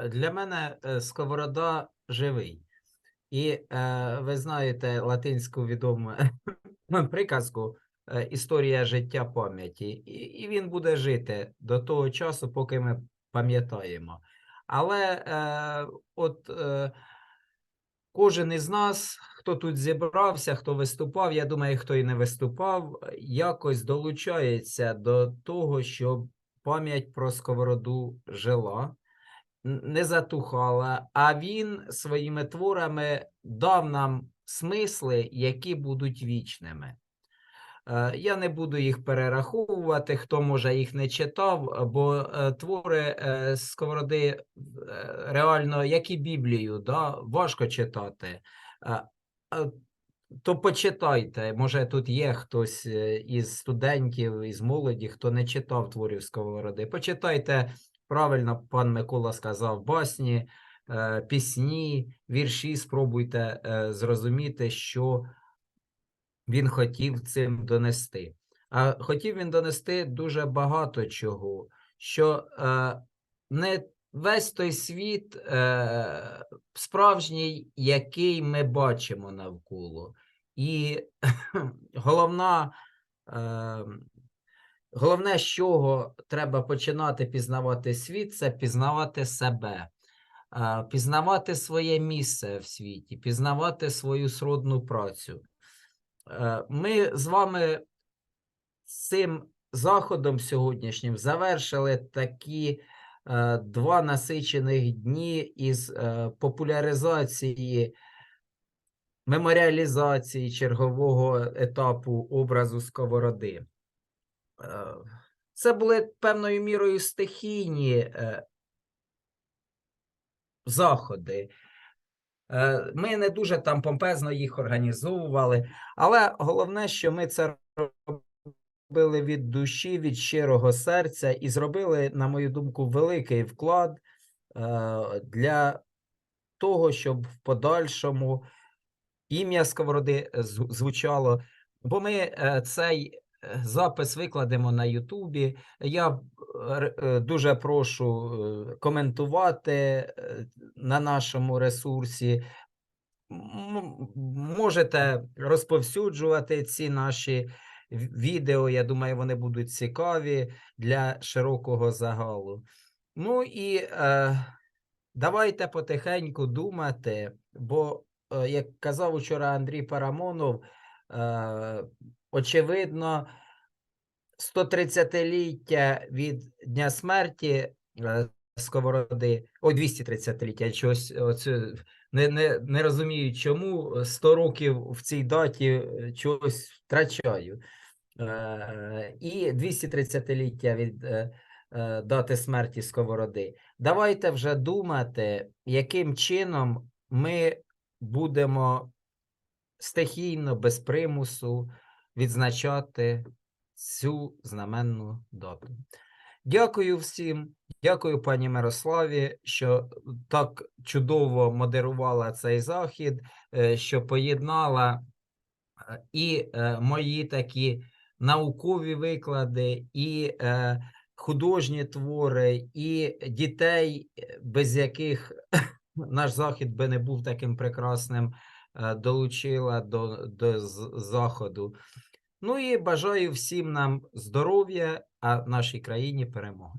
е, для мене е, Сковорода живий. І е, ви знаєте латинську відому приказку Історія життя пам'яті, і, він буде жити до того часу, поки ми пам'ятаємо. Але от кожен із нас, хто тут зібрався, хто виступав, я думаю, хто і не виступав, якось долучається до того, щоб пам'ять про Сковороду жила, не затухала, а він своїми творами дав нам смисли, які будуть вічними. Е, Я не буду їх перераховувати, хто може їх не читав, бо е, твори е, Сковороди реально, як і Біблію, да, важко читати. То почитайте, може тут є хтось із студентів, із молоді, хто не читав творів Сковороди. Почитайте, правильно пан Микола сказав, басні, е, пісні, вірші, спробуйте е, зрозуміти, що він хотів цим донести. А хотів він донести дуже багато чого, що е, не весь той світ справжній, який ми бачимо навколо. І головна, головне, з чого треба починати пізнавати світ, це пізнавати себе. е, Пізнавати своє місце в світі, пізнавати свою сродну працю. Е, Ми з вами цим заходом сьогоднішнім завершили такі е, два насичених дні із популяризації, меморіалізації чергового етапу образу Сковороди. Е, Це були певною мірою стихійні е, заходи. Е, Ми не дуже там помпезно їх організовували, але головне, що ми це робили від душі, від щирого серця і зробили, на мою думку, великий вклад для того, щоб в подальшому ім'я Сковороди звучало. Бо ми цей запис викладемо на Ютубі. Я е, е, дуже прошу е, коментувати на нашому ресурсі. Можете розповсюджувати ці наші відео. Я думаю, вони будуть цікаві для широкого загалу. Ну і е, давайте потихеньку думати, бо, як казав учора Андрій Парамонов, е, очевидно, 130-ліття від Дня смерті е, Сковороди, ой, 230-ліття, чогось оце, не, не, не розумію, чому 100 років в цій даті е, чогось втрачаю. Е, І 230-ліття від е, е, дати смерті Сковороди. Давайте вже думати, яким чином ми будемо стихійно, без примусу відзначати цю знаменну дату. Дякую всім, дякую пані Мирославі, що так чудово модерувала цей захід, е, що поєднала е, і е, мої такі наукові виклади, і художні твори, і дітей, без яких наш захід би не був таким прекрасним, долучила до, до заходу. Ну і бажаю всім нам здоров'я, а нашій країні перемоги.